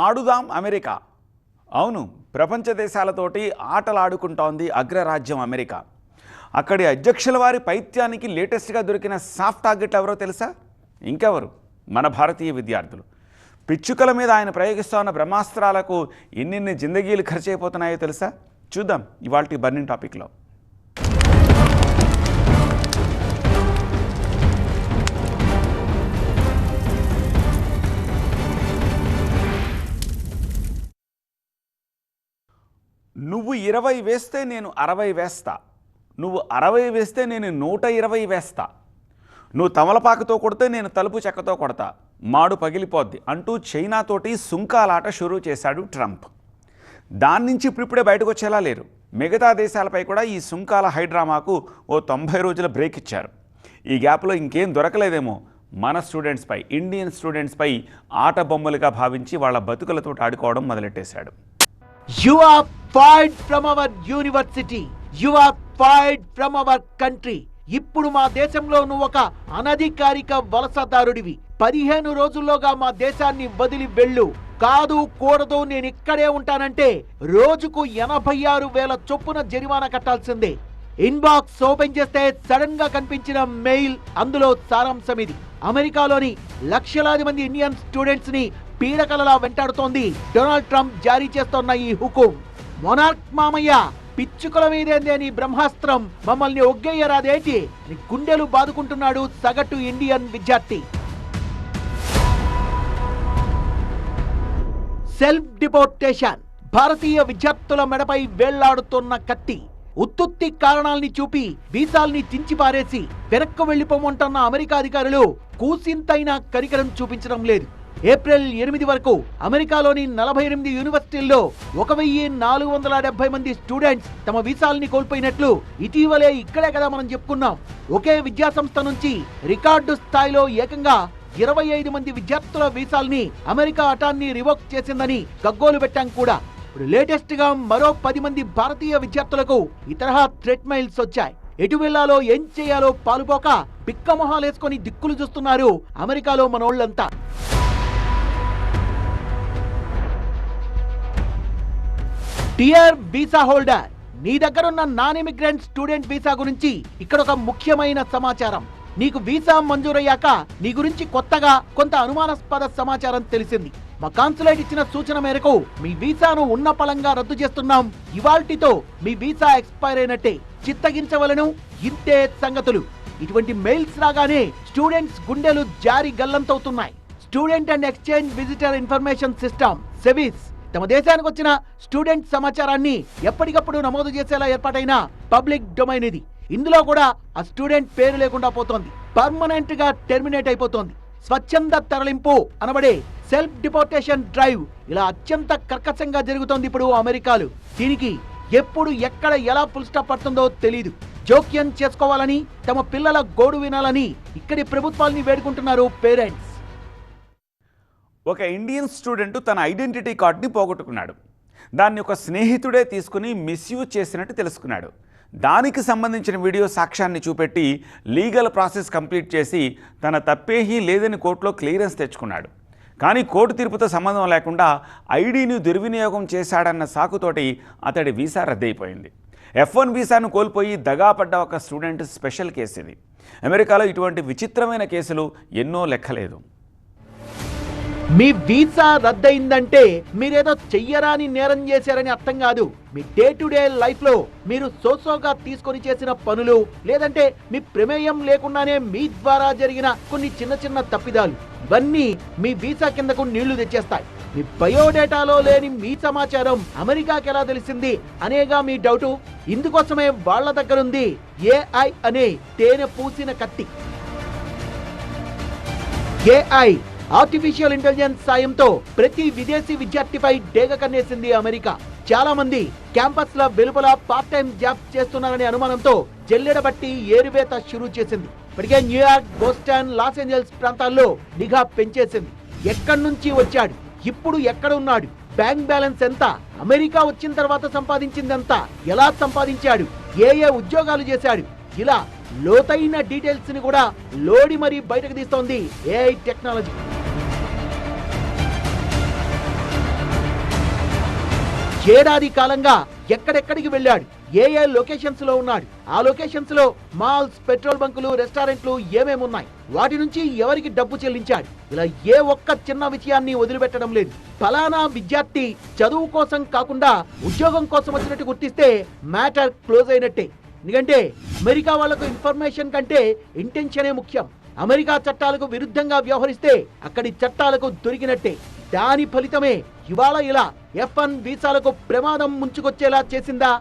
ఆడుదాం America. అవును ప్రపంచ దేశాలతోటి ఆటలాడుకుంటోంది అగ్రరాజ్యం అమెరికా. అక్కడి అధ్యక్షుల వారి పైత్యానికి లేటెస్ట్గా దొరికిన సాఫ్ట్ టార్గెట్ ఎవరో తెలుసా? ఇంకెవరు? మన భారతీయ విద్యార్థులు. పిచ్చుకల మీద ఆయన ప్రయోగిస్తున్న బ్రహ్మాస్త్రాలకు ఎన్నెన్ని జిందగీలు ఖర్చు అయిపోతున్నాయో తెలుసా? చూద్దాం ఇవాళ బర్నింగ్ టాపిక్లో. నువ్వు ఇరవై వేస్తే నేను అరవై వేస్తా. నువ్వు అరవై వేస్తే నేను నూట ఇరవై వేస్తా. నువ్వు తమలపాకుతో కొడితే నేను తలుపు చెక్కతో కొడతా. మాడు పగిలిపోద్ది అంటూ చైనాతోటి సుంకాలాట షురూ చేశాడు ట్రంప్. దాని నుంచి ఇప్పుడిప్పుడే బయటకు వచ్చేలా లేరు. మిగతా దేశాలపై కూడా ఈ సుంకాల హైడ్రామాకు ఓ తొంభై రోజుల బ్రేక్ ఇచ్చారు. ఈ గ్యాప్లో ఇంకేం దొరకలేదేమో మన స్టూడెంట్స్పై ఇండియన్ స్టూడెంట్స్పై ఆట బొమ్మలుగా భావించి వాళ్ళ బతుకులతో ఆడుకోవడం మొదలెట్టేశాడు. You are fired from our university you are fired from our country ఇప్పుడు మా దేశంలో నువ్వు ఒక అనధికారిక వలసదారుడివి. పదిహేను రోజుల్లోగా మా దేశాన్ని వదిలి వెళ్ళు. కాదు కూడదు నేను ఇక్కడే ఉంటానంటే రోజుకు ఎనభై ఆరు వేల చొప్పున జరిమానా కట్టాల్సిందే. ఇన్బాక్స్ ఓపెన్ చేస్తే సడన్గా కనిపించిన మెయిల్ అందులో సారాంశం ఇది. అమెరికాలోని లక్షలాది మంది ఇండియన్ స్టూడెంట్స్ని పీడకలలా వెంటాడుతోంది. డొనాల్డ్ ట్రంప్ జారీ చేస్తోన్న ఈ హుకుం. మొనార్క్ మామయ్య పిచ్చుకల మీదేందే నీ బ్రహ్మాస్త్రం. మమ్మల్ని ఒగ్గేయరాదేటి? అని గుండెలు బాదుకుంటున్నాడు సగటు ఇండియన్ విద్యార్థి. సెల్ఫ్ డిపోర్టేషన్ భారతీయ విద్యార్థుల మెడపై వేళ్ళాడుతున్న కత్తి. ఉత్తుత్తి కారణాల్ని చూపి వీసాల్ని చించిపారేసి వెనక్కు వెళ్ళిపోమంటున్న అమెరికా అధికారులు కూసింతైనా కరికరం చూపించడం లేదు. ఏప్రిల్ ఎనిమిది వరకు అమెరికాలోని నలభై ఎనిమిది యూనివర్సిటీల్లో ఒక వెయ్యి నాలుగు వందల డెబ్బై మంది స్టూడెంట్స్ తమ వీసాల్ని కోల్పోయినట్లు ఇటీవలే ఇక్కడే కదా మనం చెప్పుకున్నాం. ఒకే విద్యాసంస్థ నుంచి రికార్డు స్థాయిలో ఏకంగా ఇరవై ఐదు మంది విద్యార్థుల వీసాల్ని అమెరికా అటాన్ని రివోక్ చేసిందని గగ్గోలు పెట్టాం కూడా. ఇప్పుడు లేటెస్ట్గా మరో పది మంది భారతీయ విద్యార్థులకు ఈ తరహా థ్రెట్ మెయిల్స్ వచ్చాయి. ఎటు వెళ్ళాలో ఏం చేయాలో పాలుపోక బిక్కమొహాలేసుకొని దిక్కులు చూస్తున్నారు అమెరికాలో మనోళ్ళంతా. టియర్ వీసా హోల్డర్ నీ దగ్గరున్న నాన్ ఇమిగ్రెంట్ స్టూడెంట్ వీసా గురించి ఇక్కడ ఒక ముఖ్యమైన సమాచారం. నీకు వీసా మంజూరయ్యాక నీ గురించి కొత్తగా కొంత అనుమానాస్పద సమాచారం తెలిసింది. మా కాన్సులేట్ ఇచ్చిన సూచన మేరకు మీ వీసాను ఉన్న పలంగా రద్దు చేస్తున్నాం. ఇవాల్టితో మీ వీసా ఎక్స్పైర్ అయినట్టే చిత్తగించవలను ఇంతే సంగతులు. ఇటువంటి మెయిల్స్ రాగానే స్టూడెంట్స్ గుండెలు జారి గల్లంతవుతున్నాయి. Student and exchange visitor information system SEVIS. తమ దేశానికి వచ్చిన స్టూడెంట్ సమాచారాన్ని ఎప్పటికప్పుడు నమోదు చేసేలా ఏర్పాటైన పబ్లిక్ డొమైన్ ఇది. ఇందులో కూడా ఆ స్టూడెంట్ పేరు లేకుండా పోతోంది. పర్మనెంట్గా టెర్మినేట్ అయిపోతోంది. స్వచ్ఛంద తరలింపు అనబడే సెల్ఫ్ డిపోర్టేషన్ డ్రైవ్ ఇలా అత్యంత కర్కశంగా జరుగుతోంది ఇప్పుడు అమెరికాలో. దీనికి ఎప్పుడు ఎక్కడ ఎలా ఫుల్ స్టాప్ పడుతుందో తెలియదు జోక్యం చేసుకోవాలని తమ పిల్లల గోడు వినాలని ఇక్కడి ప్రభుత్వాల్ని వేడుకుంటున్నారు పేరెంట్స్. ఒక ఇండియన్ స్టూడెంట్ తన ఐడెంటిటీ కార్డ్ని పోగొట్టుకున్నాడు. దాన్ని ఒక స్నేహితుడే తీసుకుని మిస్యూజ్ చేసినట్టు తెలుసుకున్నాడు. దానికి సంబంధించిన వీడియో సాక్ష్యాన్ని చూపెట్టి లీగల్ ప్రాసెస్ కంప్లీట్ చేసి తన తప్పేహీ లేదని కోర్టులో క్లియరెన్స్ తెచ్చుకున్నాడు. కానీ కోర్టు తీర్పుతో సంబంధం లేకుండా ఐడీని దుర్వినియోగం చేశాడన్న సాకుతోటి అతడి వీసా రద్దయిపోయింది. ఎఫ్ వన్ వీసాను కోల్పోయి దగాపడ్డ ఒక స్టూడెంట్ స్పెషల్ కేసు ఇది అమెరికాలో ఇటువంటి విచిత్రమైన కేసులు ఎన్నో లెక్కలేదు. మీ వీసా రద్దయిందంటే మీరేదో చెయ్యరాని నేరం చేశారని అర్థం కాదు. మీ డే టు డే లైఫ్లో మీరు సోసోగా తీసుకొని చేసిన పనులు లేదంటే మీ ప్రమేయం లేకుండానే మీ ద్వారా జరిగిన కొన్ని చిన్న చిన్న తప్పిదాలు. ఇవన్నీ మీ వీసా కిందకు నీళ్ళు తెచ్చేస్తాయి. మీ బయోడేటాలో లేని మీ సమాచారం అమెరికాకి ఎలా తెలిసింది అనేగా మీ డౌటు. ఇందుకోసమే వాళ్ళ దగ్గరుంది ఏఐ అనే తేనె పూసిన కత్తి. ఏఐ ఆర్టిఫిషియల్ ఇంటెలిజెన్స్ సాయంతో ప్రతి విదేశీ విద్యార్థిపై డేగ కన్నేసింది అమెరికా. చాలా మంది క్యాంపస్ ల వెలుపల పార్ట్ టైం జాబ్ చేస్తున్నారనే అనుమానంతో జల్లెడబట్టి ఏరువేత షురూ చేసింది. ఇప్పటికే న్యూయార్క్ బోస్టన్ లాస్ ఏంజల్స్ ప్రాంతాల్లో నిఘా పెంచేసింది. ఎక్కడి నుంచి వచ్చాడు? ఇప్పుడు ఎక్కడ ఉన్నాడు? బ్యాంక్ బ్యాలెన్స్ ఎంత? అమెరికా వచ్చిన తర్వాత సంపాదించిందెంత ఎలా సంపాదించాడు? ఏ ఏ ఉద్యోగాలు చేశాడు? ఇలా లోతైన డీటెయిల్స్ని కూడా లోడి మరీ బయటకు తీస్తోంది ఏఐ టెక్నాలజీ ఏడాది కాలంగా ఎక్కడెక్కడికి వెళ్ళాడు? ఏ ఏ లొకేషన్స్లో ఉన్నాడు? ఆ లొకేషన్స్లో మాల్స్ పెట్రోల్ బంకులు రెస్టారెంట్లు ఏమేమి ఉన్నాయి? వాటి నుంచి ఎవరికి డబ్బు చెల్లించాడు? ఇలా ఏ ఒక్క చిన్న విషయాన్ని వదిలిపెట్టడం లేదు. ఫలానా విద్యార్థి చదువు కోసం కాకుండా ఉద్యోగం కోసం వచ్చినట్టు గుర్తిస్తే మ్యాటర్ క్లోజ్ అయినట్టే. ఎందుకంటే అమెరికా వాళ్ళకు ఇన్ఫర్మేషన్ కంటే ఇంటెన్షనే ముఖ్యం. అమెరికా చట్టాలకు విరుద్ధంగా వ్యవహరిస్తే అక్కడి చట్టాలకు దొరికినట్టే. దాని ఫలితమే ఇవాళ ఇలా ఎఫ్ వన్ వీసాలకు ప్రమాదం ముంచుకొచ్చేలా చేసిందా?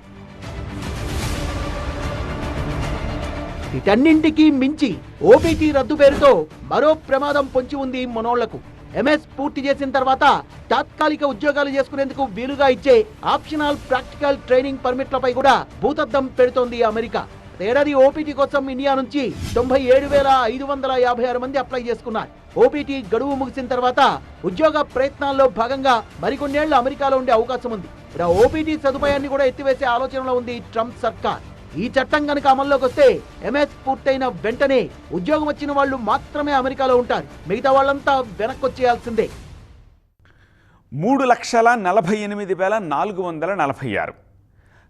వీటన్నింటికీ మించి ఓబీటీ రద్దు పేరుతో మరో ప్రమాదం పొంచి ఉంది మనోళ్ళకు. ఎంఎస్ పూర్తి చేసిన తర్వాత తాత్కాలిక ఉద్యోగాలు చేసుకునేందుకు వీలుగా ఇచ్చే ఆప్షనల్ ప్రాక్టికల్ ట్రైనింగ్ పర్మిట్లపై కూడా భూతద్దం పెడుతోంది అమెరికా. ఏడాది ఓపీటీ కోసం ఇండియా నుంచి తొంభై ఏడు వేల ఐదు వందల యాభై ఆరు మంది అప్లై చేసుకున్నారు. ఓపీటీ గడువు ముగిసిన తర్వాత ఉద్యోగ ప్రయత్నాల్లో భాగంగా మరికొన్నేళ్ళు అమెరికాలో ఉండే అవకాశం ఉంది. ఇక్కడ ఓపీటీ సదుపాయాన్ని కూడా ఎత్తివేసే ఆలోచనలో ఉంది ట్రంప్ సర్కార్. ఈ చట్టం కనుక అమల్లోకి వస్తే ఎంఎస్ పూర్తయిన వెంటనే ఉద్యోగం వచ్చిన వాళ్ళు మాత్రమే అమెరికాలో ఉంటారు. మిగతా వాళ్ళంతా వెనక్కొచ్చేయాల్సిందే. మూడు లక్షల నలభై ఎనిమిది వేల నాలుగు వందల నలభై ఆరు.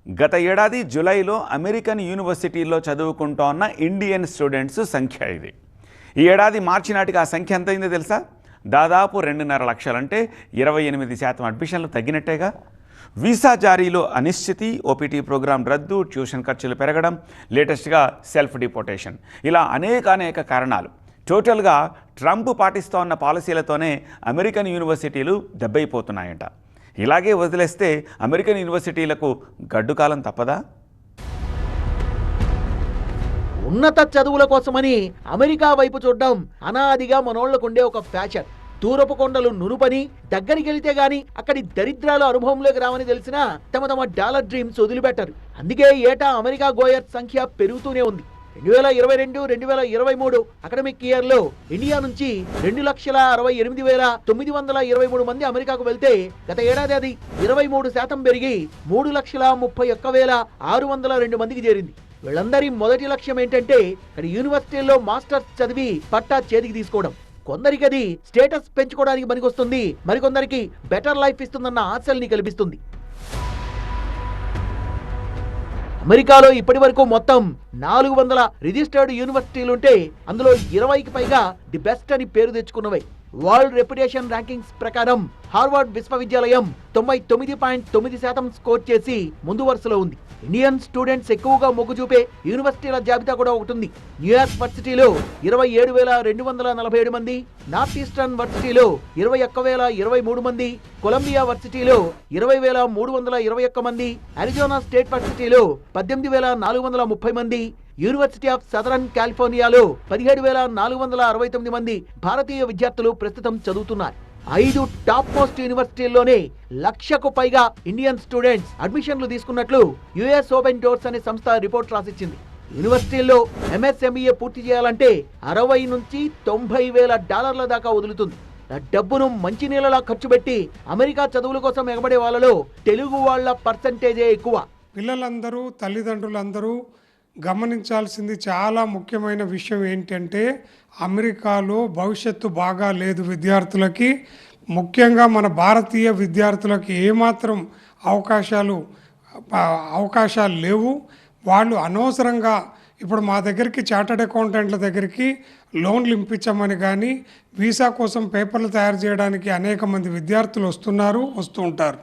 గత ఏడాది జూలైలో అమెరికన్ యూనివర్సిటీల్లో చదువుకుంటోన్న ఇండియన్ స్టూడెంట్స్ సంఖ్య ఇది. ఈ ఏడాది మార్చి నాటికి ఆ సంఖ్య ఎంత అయిందో తెలుసా? దాదాపు రెండున్నర లక్షలంటే ఇరవై ఎనిమిది శాతం అడ్మిషన్లు తగ్గినట్టేగా. వీసా జారీలో అనిశ్చితి ఓపీటీ ప్రోగ్రాం రద్దు ట్యూషన్ ఖర్చులు పెరగడం లేటెస్ట్గా సెల్ఫ్ డిపోటేషన్ ఇలా అనేక అనేక కారణాలు. టోటల్గా ట్రంప్ పాటిస్తోన్న పాలసీలతోనే అమెరికన్ యూనివర్సిటీలు దెబ్బైపోతున్నాయంట. ఇలాగే వదిలేస్తే అమెరికన్ యూనివర్సిటీలకు గడ్డుకాలం తప్పదా? ఉన్నత చదువుల కోసమని అమెరికా వైపు చూడడం అనాదిగా మనోళ్ళకుండే ఒక ఫ్యాషన్. తూరపు కొండలు నునుపని దగ్గరికి వెళితే గాని అక్కడి దరిద్రాలు అనుభవంలోకి రావని తెలిసినా తమ తమ డాలర్ డ్రీమ్స్ వదిలిపెట్టారు. అందుకే ఏటా అమెరికా గోయర్ సంఖ్య పెరుగుతూనే ఉంది. రెండు వేల ఇరవై రెండు రెండు వేల ఇరవై మూడు అకాడమిక్ ఇయర్లో ఇండియా నుంచి రెండు లక్షల అరవై ఎనిమిది వేల తొమ్మిది వందల ఇరవై మూడు మంది అమెరికాకు వెళ్తే గత ఏడాది అది ఇరవై మూడు శాతం పెరిగి మూడు లక్షల ముప్పై ఒక్క వేల ఆరు వందల రెండు మందికి చేరింది. వీళ్ళందరి మొదటి లక్ష్యం ఏంటంటే యూనివర్సిటీల్లో మాస్టర్స్ చదివి పట్టా చేతికి తీసుకోవడం. కొందరికి అది స్టేటస్ పెంచుకోవడానికి పనికొస్తుంది మరికొందరికి బెటర్ లైఫ్ ఇస్తుందన్న ఆశల్ని కల్పిస్తుంది. అమెరికాలో ఇప్పటి వరకు మొత్తం నాలుగు వందల రిజిస్టర్డ్ యూనివర్సిటీలుంటే అందులో ఇరవైకి పైగా ది బెస్ట్ అని పేరు తెచ్చుకున్నవే. వరల్డ్ రెప్యుటేషన్ ర్యాంకింగ్స్ ప్రకారం హార్వర్డ్ విశ్వవిద్యాలయం తొంభై తొమ్మిది పాయింట్ తొమ్మిది శాతం స్కోర్ చేసి ముందు వరుసలో ఉంది. ఇండియన్ స్టూడెంట్స్ ఎక్కువగా మొగ్గు చూపే యూనివర్సిటీల జాబితా కూడా ఒకటి ఉంది. న్యూయార్క్ వర్సిటీలో ఇరవై ఏడు వేల రెండు వందల నలభై ఏడు మంది నార్త్ ఈస్టర్న్ వర్సిటీలో ఇరవై ఒక్క వేల ఇరవై మూడు మంది కొలంబియా వర్సిటీలో ఇరవై వేల మూడు వందల ఇరవై ఒక్క మంది అరిజోనా స్టేట్ వర్సిటీలో పద్దెనిమిది వేల నాలుగు వందల ముప్పై మంది యూనివర్సిటీ ఆఫ్ సదరన్ కాలిఫోర్నియాలో పదిహేడు వేల నాలుగు వందల అరవై తొమ్మిది మంది భారతీయ విద్యార్థులు ప్రస్తుతం చదువుతున్నారు. ఐదు టాప్ మోస్ట్ యూనివర్సిటీల్లోనే లక్షకు పైగా ఇండియన్ స్టూడెంట్స్ అడ్మిషన్లు తీసుకున్నట్లు యుఎస్ ఓపెన్ డోర్స్ అనే సంస్థ రిపోర్ట్ రాసిచ్చింది. యూనివర్సిటీల్లో ఎంఎస్ఎంఈఏ పూర్తి చేయాలంటే అరవై నుంచి తొంభై వేల డాలర్ల దాకా వదులుతుంది. డబ్బును మంచినీళ్ళలా ఖర్చు పెట్టి అమెరికా చదువుల కోసం ఎగబడే వాళ్ళలో తెలుగు వాళ్ళ పర్సంటేజే ఎక్కువ. పిల్లలందరూ తల్లిదండ్రులందరూ గమనించాల్సింది చాలా ముఖ్యమైన విషయం ఏంటంటే అమెరికాలో భవిష్యత్తు బాగా లేదు విద్యార్థులకి. ముఖ్యంగా మన భారతీయ విద్యార్థులకి ఏమాత్రం అవకాశాలు అవకాశాలు లేవు. వాళ్ళు అనవసరంగా ఇప్పుడు మా దగ్గరికి చార్టర్డ్ అకౌంటెంట్ల దగ్గరికి లోన్లు ఇంపించమని కానీ వీసా కోసం పేపర్లు తయారు చేయడానికి అనేక మంది విద్యార్థులు వస్తున్నారు వస్తూ ఉంటారు.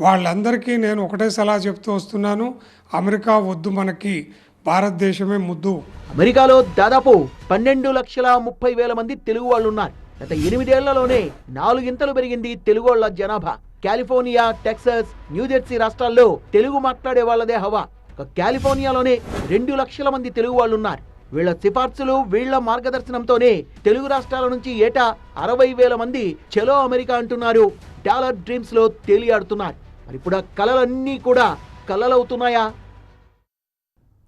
వాళ్ళందరికీ నేను ఒకటే సలహా చెప్తూ వస్తున్నాను. అమెరికా వద్దు మనకి. భారతదేశమే ముద్దు. అమెరికాలో దాదాపు పన్నెండు లక్షల ముప్పై వేల మంది తెలుగు వాళ్ళు ఉన్నారు గత ఎనిమిదేళ్ళలోనే నాలుగింతలు పెరిగింది తెలుగు వాళ్ళ జనాభా. కాలిఫోర్నియా టెక్సస్ న్యూజెర్సీ రాష్ట్రాల్లో తెలుగు మాట్లాడే వాళ్ళదే హవా. కాలిఫోర్నియాలోనే రెండు లక్షల మంది తెలుగు వాళ్ళు ఉన్నారు వీళ్ళ సిఫార్సులు వీళ్ళ మార్గదర్శనంతోనే తెలుగు రాష్ట్రాల నుంచి ఏటా అరవై వేల మంది చెలో అమెరికా అంటున్నారు. డాలర్ డ్రీమ్స్లో తేలియాడుతున్నారు. మరి ఇప్పుడు ఆ కలలన్నీ కూడా కలలవుతున్నాయా?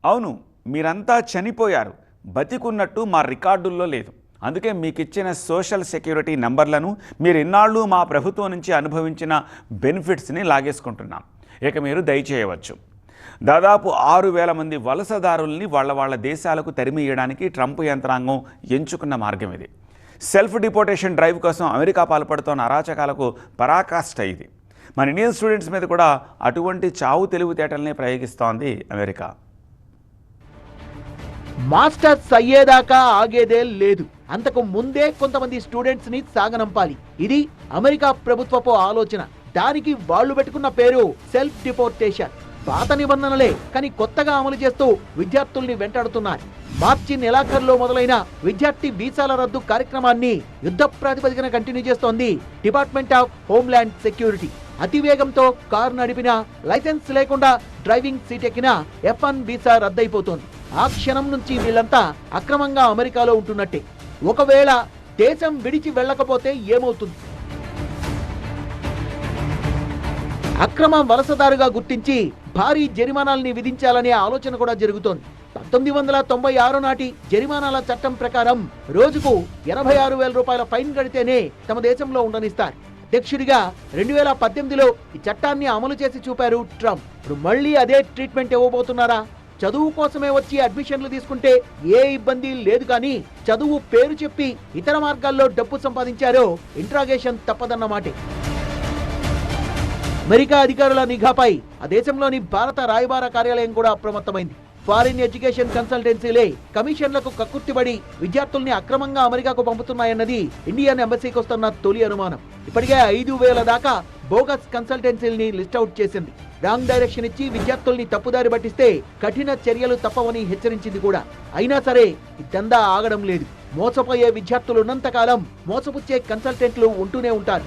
అవును మీరంతా చనిపోయారు. బతికున్నట్టు మా రికార్డుల్లో లేదు. అందుకే మీకు ఇచ్చిన సోషల్ సెక్యూరిటీ నంబర్లను మీరు ఇన్నాళ్ళు మా ప్రభుత్వం నుంచి అనుభవించిన బెనిఫిట్స్ని లాగేసుకుంటున్నాం. ఇక మీరు దయచేయవచ్చు. దాదాపు ఆరు వేల మంది వలసదారుల్ని వాళ్ళ వాళ్ళ దేశాలకు తరిమియడానికి ట్రంప్ యంత్రాంగం ఎంచుకున్న మార్గం ఇది. సెల్ఫ్ డిపోటేషన్ డ్రైవ్ కోసం అమెరికా పాల్పడుతున్న అరాచకాలకు పరాకాష్ట ఇది. మన ఇండియన్ స్టూడెంట్స్ మీద కూడా అటువంటి చావు తెలివితేటల్ని ప్రయోగిస్తోంది అమెరికా. మాస్టర్స్ అయ్యేదాకా ఆగేదే లేదు. అంతకు ముందే కొంతమంది స్టూడెంట్స్ని సాగనంపాలి. ఇది అమెరికా ప్రభుత్వపు ఆలోచన. దానికి వాళ్ళు పెట్టుకున్న పేరు సెల్ఫ్ డిపోర్టేషన్. పాత నిబంధనలే కానీ కొత్తగా అమలు చేస్తూ విద్యార్థుల్ని వెంటాడుతున్నారు మార్చి నెలాఖరులో మొదలైన విద్యార్థి వీసాల రద్దు కార్యక్రమాన్ని యుద్ధ ప్రాతిపదికన కంటిన్యూ చేస్తోంది డిపార్ట్మెంట్ ఆఫ్ హోమ్ల్యాండ్ సెక్యూరిటీ. అతివేగంతో కారు నడిపిన లైసెన్స్ లేకుండా డ్రైవింగ్ సీట్ ఎక్కిన ఎఫ్ వన్ వీసా రద్దయిపోతోంది. ఆ క్షణం నుంచి వీళ్ళంతా అక్రమంగా అమెరికాలో ఉంటున్నట్టే. ఒకవేళ దేశం విడిచి వెళ్ళకపోతే ఏమవుతుంది? అక్రమ వలసదారుగా గుర్తించి భారీ జరిమానాల్ని విధించాలనే ఆలోచన కూడా జరుగుతోంది. పంతొమ్మిది వందల తొంభై ఆరు నాటి జరిమానాల చట్టం ప్రకారం రోజుకు ఎనభై ఆరు వేల రూపాయల ఫైన్ కడితేనే తమ దేశంలో ఉండనిస్తారు. అధ్యక్షుడిగా రెండు వేల పద్దెనిమిదిలో ఈ చట్టాన్ని అమలు చేసి చూపారు ట్రంప్. ఇప్పుడు మళ్ళీ అదే ట్రీట్మెంట్ ఇవ్వబోతున్నారా? చదువు కోసమే వచ్చి అడ్మిషన్లు తీసుకుంటే ఏ ఇబ్బంది లేదు కానీ చదువు పేరు చెప్పి ఇతర మార్గాల్లో డబ్బు సంపాదించారో ఇంట్రాగేషన్ తప్పదన్నమాటే. అమెరికా అధికారుల నిఘాపై ఆ దేశంలోని భారత రాయబార కార్యాలయం కూడా అప్రమత్తమైంది. ఫారిన్ ఎడ్యుకేషన్ కన్సల్టెన్సీలే కమిషన్లకు కక్కుర్తిబడి విద్యార్థుల్ని అక్రమంగా అమెరికాకు పంపుతున్నాయన్నది ఇండియన్ ఎంబసీకి వస్తున్న తొలి అనుమానం. ఇప్పటికే ఐదు వేల దాకా బోగస్ కన్సల్టెన్సీల్ని లిస్ట్ అవుట్ చేసింది. రాంగ్ డైరెక్షన్ ఇచ్చి విద్యార్థుల్ని తప్పుదారి పట్టిస్తే కఠిన చర్యలు తప్పవని హెచ్చరించింది కూడా. అయినా సరే దందా ఆగడం లేదు. మోసపోయే విద్యార్థులు ఉన్నంతకాలం మోసపుచ్చే కన్సల్టెంట్లు ఉంటూనే ఉంటారు.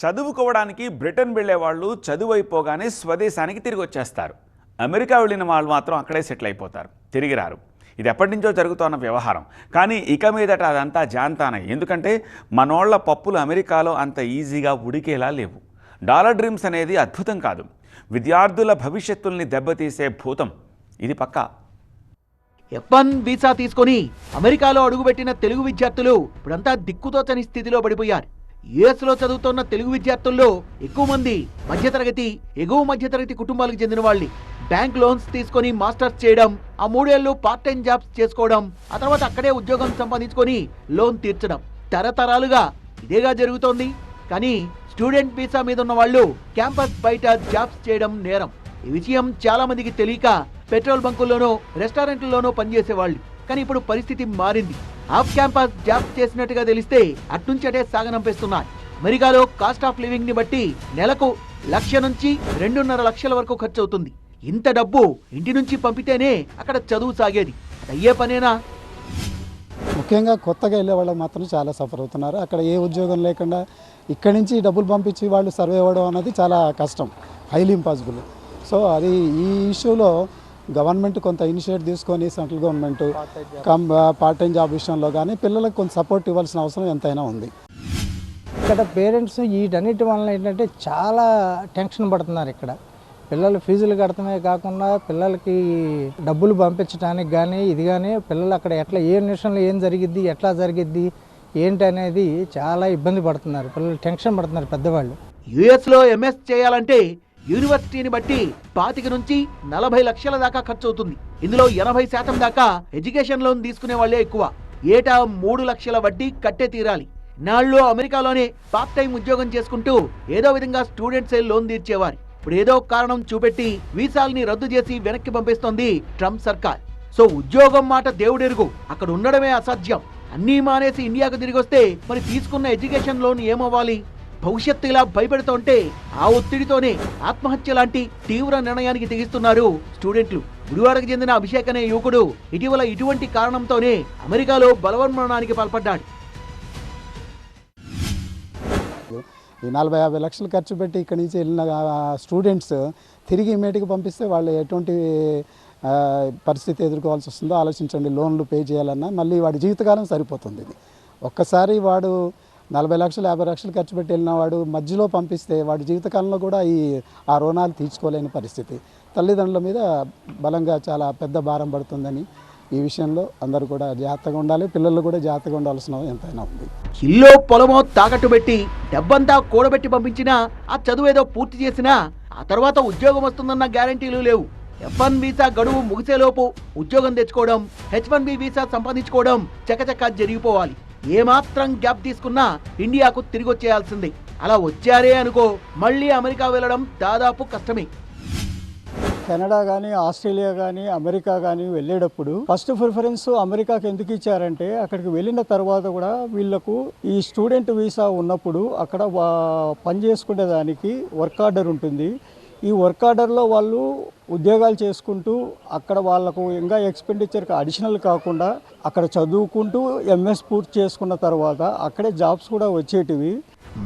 చదువుకోవడానికి బ్రిటన్ వెళ్ళే వాళ్ళు చదువు అయిపోగానే స్వదేశానికి తిరిగి వచ్చేస్తారు. అమెరికా వెళ్ళిన వాళ్ళు మాత్రం అక్కడే సెటిల్ అయిపోతారు తిరిగి రారు. ఇది ఎప్పటి నుంచో జరుగుతున్న వ్యవహారం. కానీ ఇక మీదట అదంతా జాంతానే. ఎందుకంటే మనోళ్ళ పప్పులు అమెరికాలో అంత ఈజీగా ఉడికేలా లేవు. డాలర్ డ్రీమ్స్ అనేది అద్భుతం కాదు. విద్యార్థుల భవిష్యత్తుల్ని దెబ్బతీసే భూతం ఇది పక్కా. ఎఫ్ వన్ వీసా తీసుకొని అమెరికాలో అడుగుపెట్టిన తెలుగు విద్యార్థులు ఇప్పుడంతా దిక్కుతోచని స్థితిలో పడిపోయారు. యుఎస్లో చదువుతున్న తెలుగు విద్యార్థుల్లో ఎక్కువ మంది మధ్యతరగతి ఎగువ మధ్యతరగతి కుటుంబాలకు చెందిన వాళ్ళు బ్యాంక్ లోన్స్ తీసుకొని మాస్టర్స్ చేయడం ఆ మూడేళ్ళు పార్ట్ టైం జాబ్స్ చేసుకోవడం ఆ తర్వాత అక్కడే ఉద్యోగం సంపాదించుకొని లోన్ తీర్చడం తరతరాలుగా ఇదేగా జరుగుతోంది. కానీ స్టూడెంట్ వీసా మీద ఉన్న వాళ్ళు క్యాంపస్ బయట జాబ్స్ చేయడం నేరం. ఈ విషయం చాలా మందికి తెలియక పెట్రోల్ బంకుల్లోనో రెస్టారెంట్లలోనో పనిచేసేవాళ్ళు. కానీ ఇప్పుడు పరిస్థితి మారింది. ఆఫ్ క్యాంపస్ జాబ్ చేసినట్టుగా తెలిస్తే అట్నుంచటే సాగనంపిస్తున్నారు అమెరికాలో కాస్ట్ ఆఫ్ లివింగ్ని బట్టి నెలకు లక్ష నుంచి రెండున్నర లక్షల వరకు ఖర్చు అవుతుంది ఇంత డబ్బు ఇంటి నుంచి పంపితేనే అక్కడ చదువు సాగేది. అయ్యే పనేనా? ముఖ్యంగా కొత్తగా వెళ్ళే వాళ్ళకి మాత్రం చాలా సఫర్ అవుతున్నారు. అక్కడ ఏ ఉద్యోగం లేకుండా ఇక్కడి నుంచి డబ్బులు పంపించి వాళ్ళు సర్వే అవ్వడం అనేది చాలా కష్టం. హైలీ ఇంపాసిబుల్ సో అది ఈ ఇష్యూలో గవర్నమెంట్ కొంత ఇనిషియేట్ తీసుకొని central government cum part time job విషయంలో కానీ పిల్లలకు కొంత సపోర్ట్ ఇవ్వాల్సిన అవసరం ఎంతైనా ఉంది. ఇక్కడ పేరెంట్స్ వీటన్నిటి వలన ఏంటంటే చాలా టెన్షన్ పడుతున్నారు ఇక్కడ. పిల్లలు ఫీజులు కడతమే కాకుండా పిల్లలకి డబ్బులు పంపించడానికి కానీ ఇది కానీ పిల్లలు అక్కడ ఎట్లా ఏ నిమిషంలో ఏం జరిగిద్ది ఎట్లా జరిగిద్ది ఏంటి అనేది చాలా ఇబ్బంది పడుతున్నారు. పిల్లలు టెన్షన్ పడుతున్నారు పెద్దవాళ్ళు. యుఎస్లో ఎంఎస్ చేయాలంటే యూనివర్సిటీని బట్టి పాతిక నుంచి నలభై లక్షల దాకా ఖర్చు అవుతుంది ఇందులో ఎనభై శాతం దాకా ఎడ్యుకేషన్ లోన్ తీసుకునే వాళ్ళే ఎక్కువ. ఏటా మూడు లక్షల వడ్డీ కట్టే తీరాలి. నాళ్ళు అమెరికాలోనే పార్ట్ టైం ఉద్యోగం చేసుకుంటూ ఏదో విధంగా స్టూడెంట్సే లోన్ తీర్చేవారు. ఇప్పుడు ఏదో కారణం చూపెట్టి వీసాల్ని రద్దు చేసి వెనక్కి పంపిస్తోంది ట్రంప్ సర్కార్. సో ఉద్యోగం మాట దేవుడెరుగు. అక్కడ ఉండడమే అసాధ్యం. అన్నీ మానేసి ఇండియాకు తిరిగి వస్తే మరి తీసుకున్న ఎడ్యుకేషన్ లోన్ ఏమవ్వాలి? భవిష్యత్తు ఇలా భయపెడుతుంటే ఆ ఒత్తిడితోనే ఆత్మహత్య లాంటి తీవ్ర నిర్ణయానికి తెగిస్తున్నారు స్టూడెంట్లు. గుడివాడకు చెందిన అభిషేక్ అనే యువకుడు ఇటీవల ఇటువంటి కారణంతోనే అమెరికాలో బలవన్మరణానికి పాల్పడ్డాడు. ఈ నలభై యాభై లక్షలు ఖర్చు పెట్టి ఇక్కడి నుంచి వెళ్ళిన స్టూడెంట్స్ తిరిగి ఇమీడియట్గా పంపిస్తే వాళ్ళు ఎటువంటి పరిస్థితి ఎదుర్కోవాల్సి వస్తుందో ఆలోచించండి. లోన్లు పే చేయాలన్నా మళ్ళీ వాడి జీవితకాలం సరిపోతుంది. ఇది ఒక్కసారి వాడు నలభై లక్షలు యాభై లక్షలు ఖర్చు పెట్టి వెళ్ళిన వాడు మధ్యలో పంపిస్తే వాడి జీవితకాలంలో కూడా ఈ ఆ రుణాలు తీర్చుకోలేని పరిస్థితి. తల్లిదండ్రుల మీద బలంగా చాలా పెద్ద భారం పడుతుందని ఈ విషయంలో అందరూ కూడా జాగ్రత్తగా ఉండాలి. పిల్లలు కూడా జాగ్రత్తగా ఉండాల్సిన ఎంతైనా ఉంది. ఇల్లో పొలమో తాకట్టు పెట్టి డబ్బంతా కూడబెట్టి పంపించినా ఆ చదువు ఏదో పూర్తి చేసినా ఆ తర్వాత ఉద్యోగం వస్తుందన్న గ్యారంటీలు లేవు. ఎఫ్ వన్ వీసా గడువు ముగిసేలోపు ఉద్యోగం తెచ్చుకోవడం హెచ్ వన్ బి వీసా సంపాదించుకోవడం చకచకా జరిగిపోవాలి. ఏమాత్రం గ్యాప్ తీసుకున్నా ఇండియాకు తిరిగి వచ్చేయాల్సింది. అలా వచ్చారే అనుకో మళ్ళీ అమెరికా వెళ్ళడం దాదాపు కష్టమే. కెనడా కానీ ఆస్ట్రేలియా కానీ అమెరికా కానీ వెళ్ళేటప్పుడు ఫస్ట్ ప్రిఫరెన్స్ అమెరికాకి ఎందుకు ఇచ్చారంటే అక్కడికి వెళ్ళిన తర్వాత కూడా వీళ్ళకు ఈ స్టూడెంట్ వీసా ఉన్నప్పుడు అక్కడ వా- పని చేసుకునే దానికి వర్క్ ఆర్డర్ ఉంటుంది. ఈ వర్క్ ఆర్డర్లో వాళ్ళు ఉద్యోగాలు చేసుకుంటూ అక్కడ వాళ్ళకు ఇంకా ఎక్స్పెండిచర్కి అడిషనల్ కాకుండా అక్కడ చదువుకుంటూ ఎంఎస్ పూర్తి చేసుకున్న తర్వాత అక్కడే జాబ్స్ కూడా వచ్చేటివి.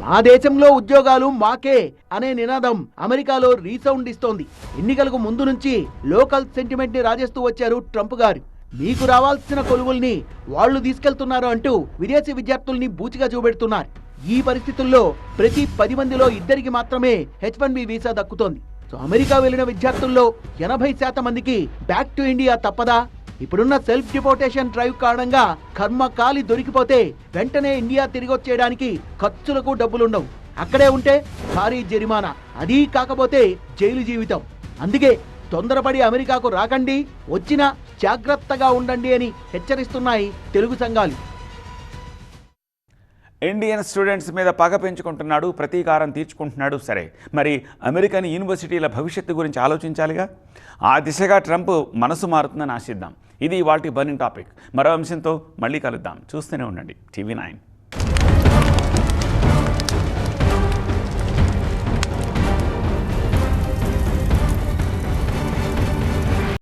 మా దేశంలో ఉద్యోగాలు మాకే అనే నినాదం అమెరికాలో రీసౌండ్ ఇస్తోంది. ఎన్నికలకు ముందు నుంచి లోకల్ సెంటిమెంట్ని రాజేస్తూ వచ్చారు ట్రంప్ గారు. మీకు రావాల్సిన కొలువుల్ని వాళ్ళు తీసుకెళ్తున్నారు అంటూ విదేశీ విద్యార్థుల్ని బూచిగా చూపెడుతున్నారు. ఈ పరిస్థితుల్లో ప్రతి పది మందిలో ఇద్దరికి మాత్రమే హెచ్ వన్ బి వీసా దక్కుతోంది. సో అమెరికా వెళ్ళిన విద్యార్థుల్లో ఎనభై శాతం మందికి బ్యాక్ టు ఇండియా తప్పదా? ఇప్పుడున్న సెల్ఫ్ డిపోటేషన్ డ్రైవ్ కారణంగా కర్మకాలి దొరికిపోతే వెంటనే ఇండియా తిరిగి వచ్చేయడానికి ఖర్చులకు డబ్బులుండవు. అక్కడే ఉంటే భారీ జరిమానా. అదీ కాకపోతే జైలు జీవితం. అందుకే తొందరపడి అమెరికాకు రాకండి వచ్చినా జాగ్రత్తగా ఉండండి అని హెచ్చరిస్తున్నాయి తెలుగు సంఘాలు. ఇండియన్ స్టూడెంట్స్ మీద పగ పెంచుకుంటున్నాడు ప్రతీకారం తీర్చుకుంటున్నాడు సరే. మరి అమెరికన్ యూనివర్సిటీల భవిష్యత్తు గురించి ఆలోచించాలిగా? ఆ దిశగా ట్రంప్ మనసు మారుతుందని ఆశిద్దాం. ఇది వాటి బర్నింగ్ టాపిక్. మరో అంశంతో మళ్ళీ కలుద్దాం. చూస్తూనే ఉండండి. TV nine.